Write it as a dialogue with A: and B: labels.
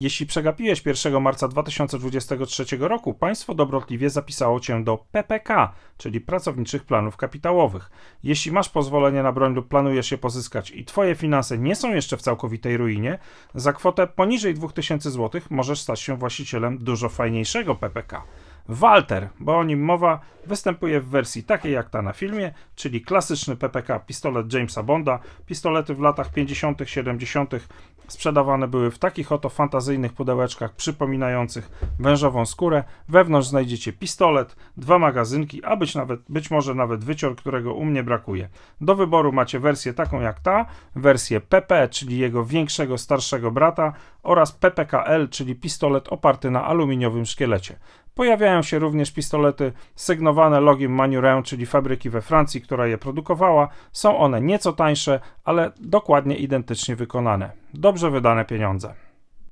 A: Jeśli przegapiłeś 1 marca 2023 roku, państwo dobrotliwie zapisało cię do PPK, czyli pracowniczych planów kapitałowych. Jeśli masz pozwolenie na broń lub planujesz je pozyskać i twoje finanse nie są jeszcze w całkowitej ruinie, za kwotę poniżej 2000 zł możesz stać się właścicielem dużo fajniejszego PPK. Walter, bo o nim mowa, występuje w wersji takiej jak ta na filmie, czyli klasyczny PPK pistolet Jamesa Bonda. Pistolety w latach 50., 70. sprzedawane były w takich oto fantazyjnych pudełeczkach przypominających wężową skórę. Wewnątrz znajdziecie pistolet, dwa magazynki, a być, nawet, być może nawet wycior, którego u mnie brakuje. Do wyboru macie wersję taką jak ta, wersję PP, czyli jego większego, starszego brata oraz PPKL, czyli pistolet oparty na aluminiowym szkielecie. Pojawiają się również pistolety sygnowane logiem Manurę, czyli fabryki we Francji, która je produkowała. Są one nieco tańsze, ale dokładnie identycznie wykonane. Dobrze wydane pieniądze.